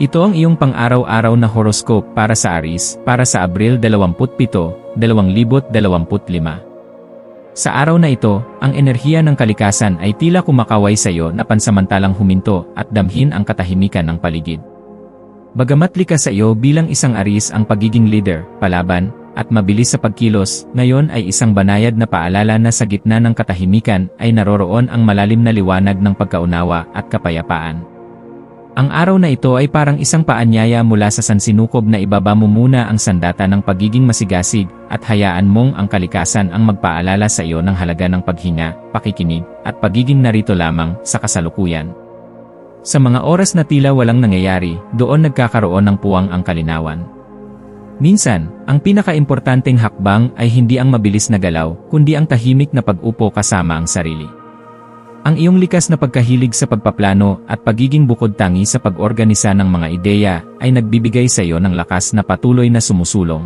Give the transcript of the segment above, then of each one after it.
Ito ang iyong pang-araw-araw na horoscope para sa Aris, para sa Abril 27, 2025. Sa araw na ito, ang enerhiya ng kalikasan ay tila kumakaway sa iyo na pansamantalang huminto at damhin ang katahimikan ng paligid. Bagamat likas sa iyo bilang isang Aris ang pagiging leader, palaban, at mabilis sa pagkilos, ngayon ay isang banayad na paalala na sa gitna ng katahimikan ay naroroon ang malalim na liwanag ng pagkaunawa at kapayapaan. Ang araw na ito ay parang isang paanyaya mula sa sansinukob na ibaba mo muna ang sandata ng pagiging masigasig at hayaan mong ang kalikasan ang magpaalala sa iyo ng halaga ng paghinga, pakikinig, at pagiging narito lamang sa kasalukuyan. Sa mga oras na tila walang nangyayari, doon nagkakaroon ng puwang ang kalinawan. Minsan, ang pinakaimportanteng hakbang ay hindi ang mabilis na galaw, kundi ang tahimik na pag-upo kasama ang sarili. Ang iyong likas na pagkahilig sa pagpaplano at pagiging bukod tangi sa pag-organisa ng mga ideya ay nagbibigay sa iyo ng lakas na patuloy na sumusulong.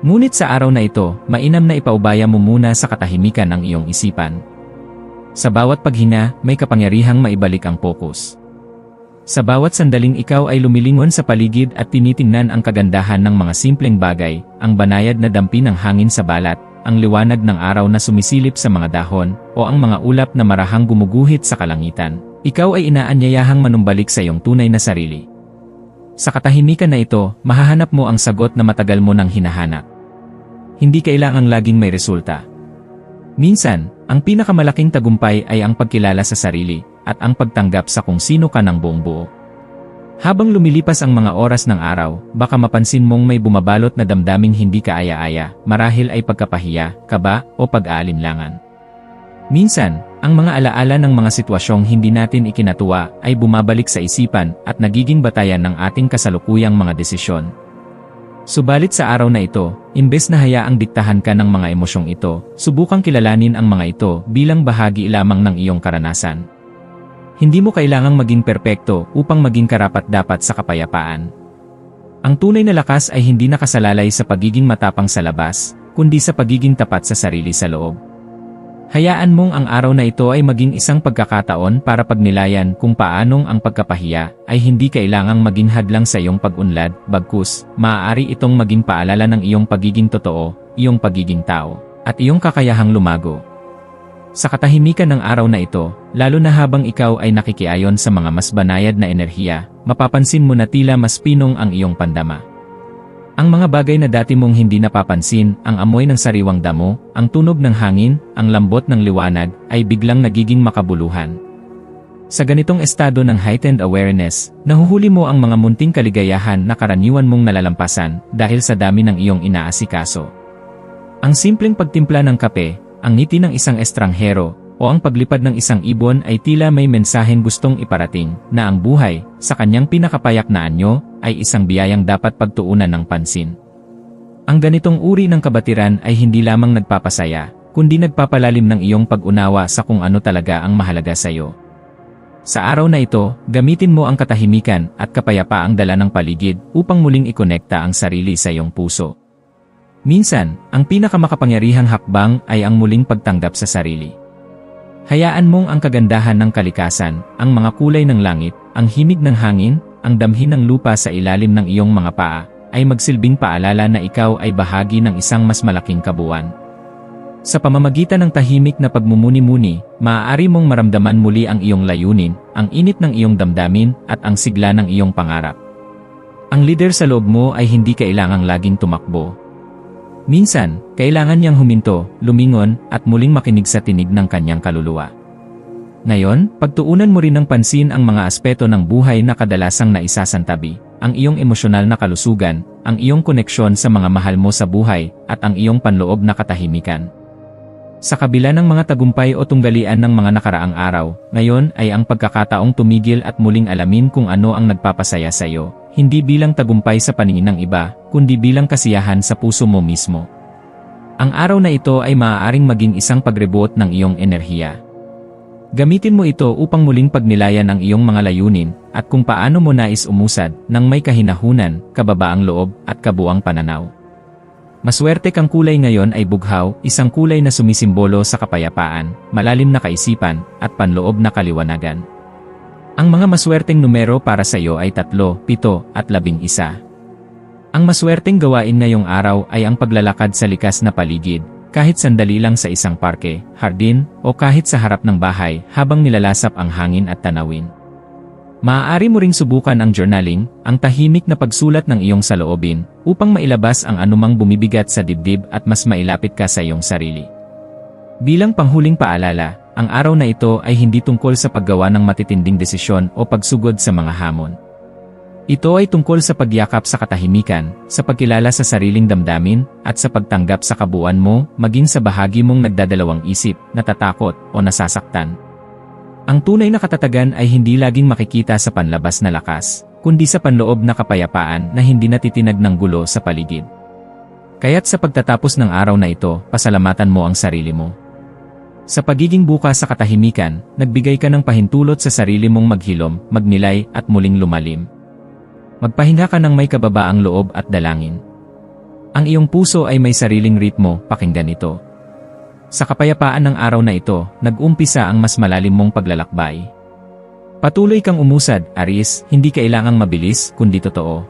Ngunit sa araw na ito, mainam na ipaubaya mo muna sa katahimikan ang iyong isipan. Sa bawat paghina, may kapangyarihang maibalik ang focus. Sa bawat sandaling ikaw ay lumilingon sa paligid at tinitingnan ang kagandahan ng mga simpleng bagay, ang banayad na dampi ng hangin sa balat, ang liwanag ng araw na sumisilip sa mga dahon, o ang mga ulap na marahang gumuguhit sa kalangitan, ikaw ay inaanyayahang manumbalik sa iyong tunay na sarili. Sa katahimikan na ito, mahahanap mo ang sagot na matagal mo nang hinahanap. Hindi kailangang laging may resulta. Minsan, ang pinakamalaking tagumpay ay ang pagkilala sa sarili, at ang pagtanggap sa kung sino ka ng buong buo. Habang lumilipas ang mga oras ng araw, baka mapansin mong may bumabalot na damdaming hindi ka aya-aya, marahil ay pagkapahiya, kaba, o pag-aalinlangan. Minsan, ang mga alaala ng mga sitwasyong hindi natin ikinatuwa ay bumabalik sa isipan at nagiging batayan ng ating kasalukuyang mga desisyon. Subalit sa araw na ito, imbes na hayaang diktahan ka ng mga emosyong ito, subukang kilalanin ang mga ito bilang bahagi lamang ng iyong karanasan. Hindi mo kailangang maging perpekto upang maging karapat-dapat sa kapayapaan. Ang tunay na lakas ay hindi nakasalalay sa pagiging matapang sa labas, kundi sa pagiging tapat sa sarili sa loob. Hayaan mong ang araw na ito ay maging isang pagkakataon para pagnilayan kung paanong ang pagkapahiya ay hindi kailangang maging hadlang sa iyong pag-unlad, bagkus, maaari itong maging paalala ng iyong pagiging totoo, iyong pagiging tao, at iyong kakayahang lumago. Sa katahimikan ng araw na ito, lalo na habang ikaw ay nakikiayon sa mga mas banayad na enerhiya, mapapansin mo na tila mas pinong ang iyong pandama. Ang mga bagay na dati mong hindi napapansin, ang amoy ng sariwang damo, ang tunog ng hangin, ang lambot ng liwanag, ay biglang nagiging makabuluhan. Sa ganitong estado ng heightened awareness, nahuhuli mo ang mga munting kaligayahan na karaniwan mong nalalampasan dahil sa dami ng iyong inaasikaso. Ang simpleng pagtimpla ng kape, ang ngiti ng isang estranghero, o ang paglipad ng isang ibon ay tila may mensaheng gustong iparating na ang buhay, sa kanyang pinakapayak na anyo, ay isang biyayang dapat pagtuunan ng pansin. Ang ganitong uri ng kabatiran ay hindi lamang nagpapasaya, kundi nagpapalalim ng iyong pag-unawa sa kung ano talaga ang mahalaga sa iyo. Sa araw na ito, gamitin mo ang katahimikan at kapayapaang dala ng paligid upang muling ikonekta ang sarili sa iyong puso. Minsan, ang pinakamakapangyarihang hakbang ay ang muling pagtanggap sa sarili. Hayaan mong ang kagandahan ng kalikasan, ang mga kulay ng langit, ang himig ng hangin, ang damhin ng lupa sa ilalim ng iyong mga paa, ay magsilbing paalala na ikaw ay bahagi ng isang mas malaking kabuuan. Sa pamamagitan ng tahimik na pagmumuni-muni, maaari mong maramdaman muli ang iyong layunin, ang init ng iyong damdamin, at ang sigla ng iyong pangarap. Ang leader sa loob mo ay hindi kailangang laging tumakbo, Minsan, kailangan niyang huminto, lumingon, at muling makinig sa tinig ng kanyang kaluluwa. Ngayon, pagtuunan mo rin ng pansin ang mga aspeto ng buhay na kadalasang naisasantabi, ang iyong emosyonal na kalusugan, ang iyong koneksyon sa mga mahal mo sa buhay, at ang iyong panloob na katahimikan. Sa kabila ng mga tagumpay o tunggalian ng mga nakaraang araw, ngayon ay ang pagkakataong tumigil at muling alamin kung ano ang nagpapasaya sa iyo, hindi bilang tagumpay sa paningin ng iba, kundi bilang kasiyahan sa puso mo mismo. Ang araw na ito ay maaaring maging isang pagrebot ng iyong enerhiya. Gamitin mo ito upang muling pagnilayan ang iyong mga layunin at kung paano mo nais umusad ng may kahinahunan, kababaang loob at kabuang pananaw. Maswerte kang kulay ngayon ay bughaw, isang kulay na sumisimbolo sa kapayapaan, malalim na kaisipan, at panloob na kaliwanagan. Ang mga maswerteng numero para sa iyo ay 3, 7, at 11. Ang maswerteng gawain ngayong araw ay ang paglalakad sa likas na paligid, kahit sandali lang sa isang parke, hardin, o kahit sa harap ng bahay habang nilalasap ang hangin at tanawin. Maaari mo ring subukan ang journaling, ang tahimik na pagsulat ng iyong saloobin, upang mailabas ang anumang bumibigat sa dibdib at mas mailapit ka sa iyong sarili. Bilang panghuling paalala, ang araw na ito ay hindi tungkol sa paggawa ng matitinding desisyon o pagsugod sa mga hamon. Ito ay tungkol sa pagyakap sa katahimikan, sa pagkilala sa sariling damdamin, at sa pagtanggap sa kabuuan mo, maging sa bahagi mong nagdadalawang isip, natatakot, o nasasaktan. Ang tunay na katatagan ay hindi laging makikita sa panlabas na lakas, kundi sa panloob na kapayapaan na hindi natitinag ng gulo sa paligid. Kaya't sa pagtatapos ng araw na ito, pasalamatan mo ang sarili mo. Sa pagiging bukas sa katahimikan, nagbigay ka ng pahintulot sa sarili mong maghilom, magnilay, at muling lumalim. Magpahinga ka ng may kababaang loob at dalangin. Ang iyong puso ay may sariling ritmo, pakinggan ito. Sa kapayapaan ng araw na ito, nag-umpisa ang mas malalim mong paglalakbay. Patuloy kang umusad, Aris, hindi kailangang mabilis, kundi totoo.